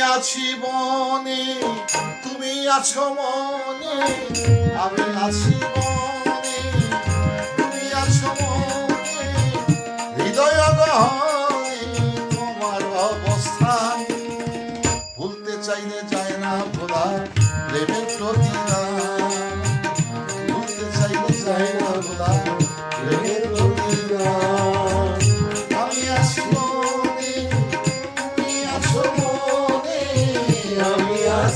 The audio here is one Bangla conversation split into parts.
আছি মনে, তুমি আছো মনে, আমি আছি মনে, তুমি আছো মনে, হৃদয় গহনে তোমার অবস্থান ভুলতে চাইলে যায় না ভোলা প্রেমের প্রতিদান। ভুলতে চাইলে যায় না ভোলা প্রেমের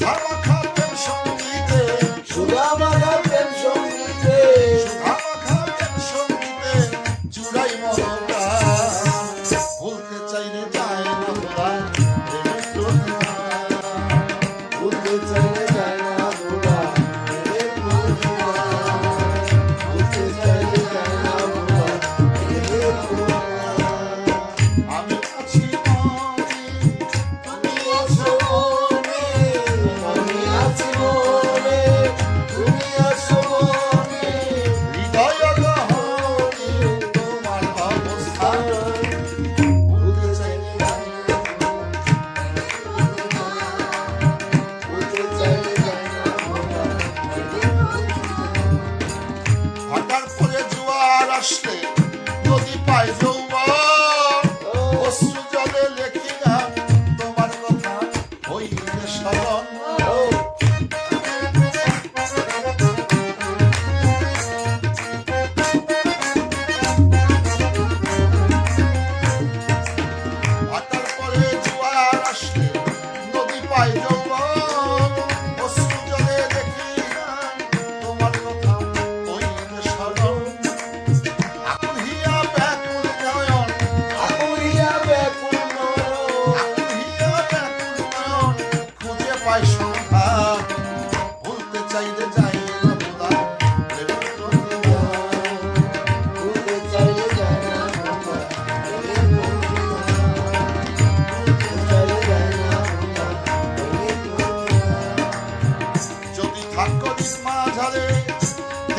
How about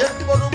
দেখবো